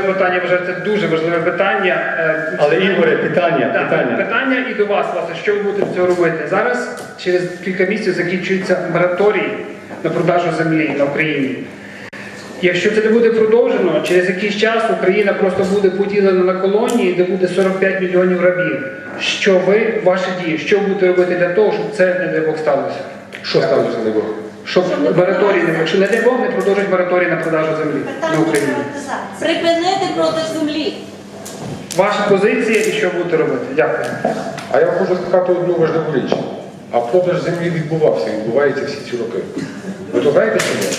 питання вважаю, це дуже важливе питання. Е, Але, Ігоре, питання, Так, питання. питання і до вас, власне, що ви будете цього робити? Зараз через кілька місяців закінчується мораторій на продажу землі на Україні. Якщо це не буде продовжено, через якийсь час Україна просто буде поділена на колонії, де буде 45 мільйонів рабів. Що ви, ваші дії, що будете робити для того, щоб це, не дай Бог, сталося? Що сталося не було? Щоб мораторій не якщо не дай Бог не продовжить мораторій на продажу землі на Питання Україні. приватизації. Припинити продаж землі. Ваша позиція і що будете робити? Дякую. А я вам хочу сказати одну важливу річ. А продаж землі відбувався, відбувається всі ці роки. Ви то знаєте чи ні?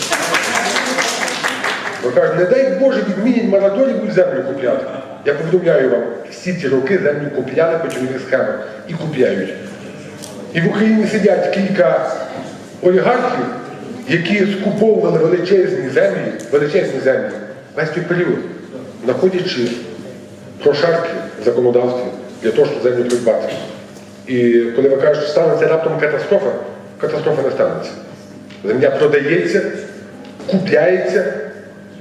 Ви кажете, не дай Боже, відмінять мораторій, будуть землю купляти. Я повідомляю вам, всі ці роки землю купляли по чоловік схемах і купляють. І в Україні сидять кілька олігархів, які скуповували величезні землі, величезні землі весь той період, знаходячи прошарки в законодавстві для того, щоб землю придбати. І коли ви кажете, що станеться раптом катастрофа, катастрофа не станеться. Земля продається, купляється.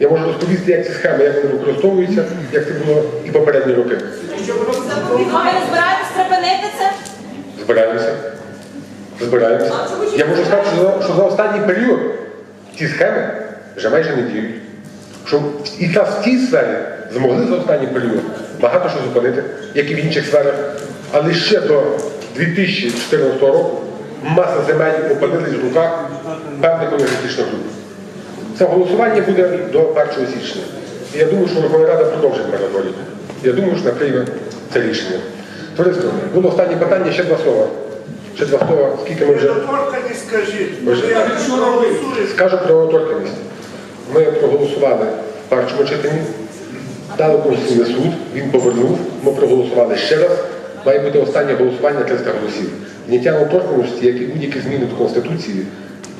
Я можу розповісти, як ці схеми, як вони використовуються, як це було і попередні роки. Ви не збираєтесь припинити це? Збираємося. Збираємося. Я можу сказати, що за, що за останній період ці схеми вже майже не діють. Що і якраз в цій сфері змогли за останній період багато що зупинити, як і в інших сферах. Але ще до 2014 року маса земель опинились в руках певних олігархічних груп. Це голосування буде до 1 січня. І я думаю, що Верховна Рада продовжить мораторій. Я думаю, що прийме це рішення. Товариство, було останнє питання, ще два слова. Слова, скільки ми вже скажіть. Ну, скажу про недоторканість. Ми проголосували в першому читанні, дали Конституційний суд, він повернув, ми проголосували ще раз. Має бути останнє голосування 300 голосів. Зняття недоторканості, як і будь-які зміни до Конституції,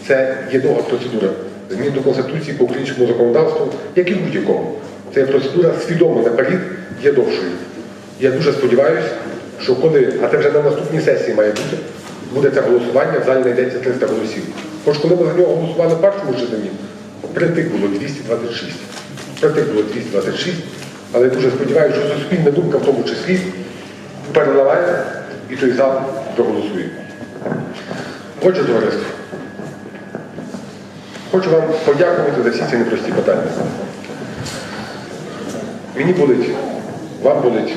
це є довга процедура. Зміни до Конституції по українському законодавству, як і будь-якому. Це процедура свідомо наперед є довшою. Я дуже сподіваюся, що коли, а це вже на наступній сесії має бути, буде це голосування, в залі знайдеться 300 голосів. Хоч коли ми за нього голосували в першому читанні, притик було 226. Притик було 226, але дуже сподіваюся, що суспільна думка в тому числі переливає і той зал проголосує. Отже, товариство, хочу вам подякувати за всі ці непрості питання. Мені болить, вам болить,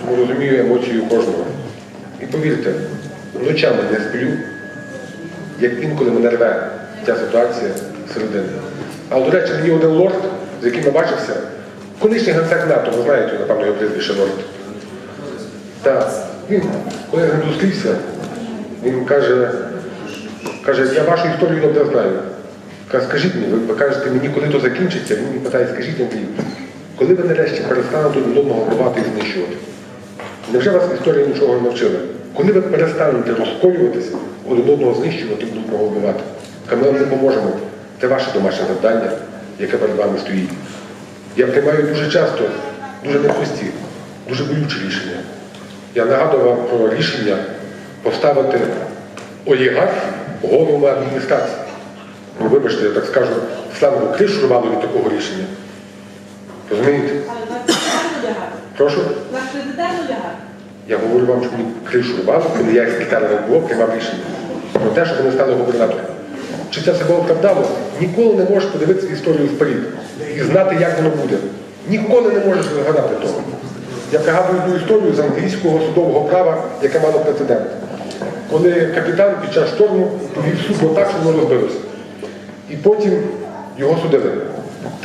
тому розумію емоцію кожного. І повірте, ночами не сплю, як інколи мене рве ця ситуація середини. А до речі, мені один лорд, з яким я бачився, колишній генсек НАТО, ви знаєте, напевно, його прізвище лорд. Так, він, коли я з зустрівся, він каже, каже, я вашу історію добре знаю. Каже, скажіть мені, ви, кажете мені, коли то закінчиться, він мені питає, скажіть Андрій, коли ви нарешті перестанете одного вбивати і знищувати? Невже вас історія нічого не навчила? Коли ви перестанете розколюватися, один одного знищувати, один одного вбивати? Ми вам не поможемо. Це ваше домашнє завдання, яке перед вами стоїть. Я приймаю дуже часто, дуже непрості, дуже болючі рішення. Я нагадую вам про рішення поставити олігархів головами адміністрації. Ну, вибачте, я так скажу, славу кришу рвало від такого рішення. Розумієте? Прошу. Наш президент лягає. Я говорю вам, що мені кришу рвало, коли я секретарем НБО приймав рішення про те, що вони стали губернатором. Чи це було оправдало? Ніколи не можеш подивитися історію вперед і знати, як воно буде. Ніколи не можеш вигадати того. Я пригадую одну історію з англійського судового права, яке мало прецедент. Коли капітан під час шторму повів судно так, що воно розбилося. І потім його судили.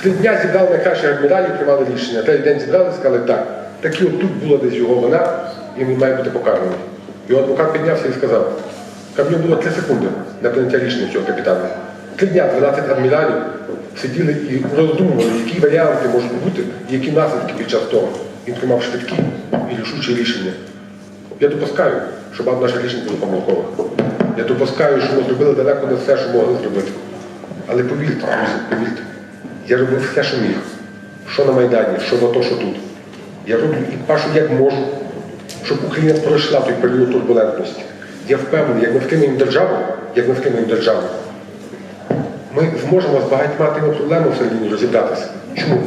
Три дня зібрали найкращих адміралів, приймали рішення. Третій день зібрали сказали так. Так і от тут була десь його вина, він має бути покараний. Його адвокат піднявся і сказав, що було три секунди на прийняття рішення цього капітана. Три дня 12 адміралів сиділи і роздумували, які варіанти можуть бути, і які наслідки під час того. Він приймав швидкі і рішучі рішення. Я допускаю, що багато наше рішення було помилкове. Я допускаю, що ми зробили далеко не все, що могли зробити. Але повірте, друзі, повірте, я робив все, що міг. Що на Майдані, що на то, що тут. Я роблю і пашу як можу, щоб Україна пройшла той період турбулентності. Я впевнений, як ми втримаємо державу, як ми втримаємо державу, ми зможемо з багатьма тими проблемами всередині розібратися. Чому?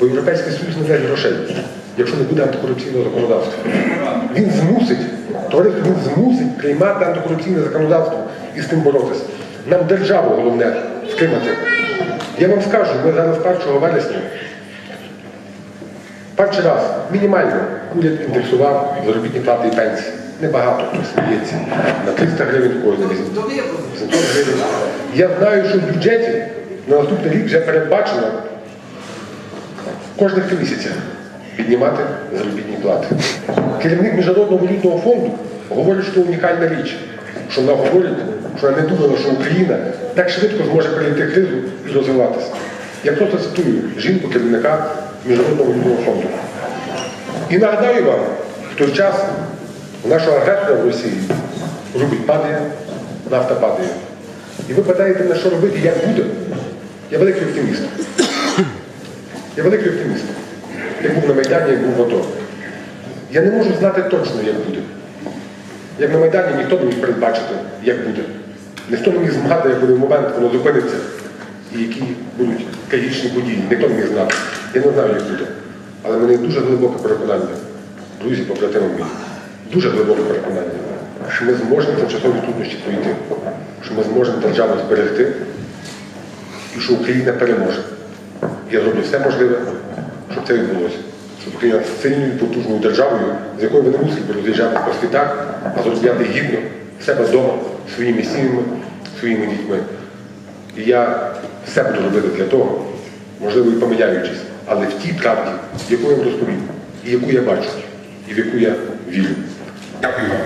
Бо Європейський Союз не дасть грошей, якщо не буде антикорупційного законодавства. Він змусить, товариство, він змусить приймати антикорупційне законодавство і з тим боротися. Нам державу головне втримати. Я вам скажу, ми зараз 1 вересня Перший раз мінімально уряд індексував заробітні плати і пенсії. Небагато хто сміється. На 300 гривень кожен місяць. 700 гривень. Я знаю, що в бюджеті на наступний рік вже передбачено кожних три місяці піднімати заробітні плати. Керівник Міжнародного валютного фонду говорить, що унікальна річ, що вона говорить, що вона не думала, що Україна так швидко зможе перейти кризу і розвиватися. Я просто цитую жінку керівника Міжнародного валютного фонду. І нагадаю вам, в той час у нашого в Росії рубль падає, нафта падає. І ви питаєте, на що робити, як буде? Я великий оптиміст. Я великий оптиміст. Я був на Майдані, я був в АТО. Я не можу знати точно, як буде. Як на Майдані ніхто не міг передбачити, як буде. Ніхто не міг змагати, як буде момент, воно зупиниться, і які будуть трагічні події. Ніхто не міг знати. Я не знаю, як буде. Але в мене дуже глибоке переконання, друзі, побратими мої, дуже глибоке переконання, що ми зможемо тимчасові труднощі пройти, що ми зможемо державу зберегти і що Україна переможе. Я зроблю все можливе, щоб це відбулося. Щоб Україна сильною, потужною державою, з якою ви не мусите роз'їжджати по світах, а зробляти гідно себе вдома, своїми сім'ями, своїми дітьми. І я все буду робити для того, можливо, і помиляючись, але в тій правді, яку я вам розповім, і яку я бачу, і в яку я вірю. Дякую вам.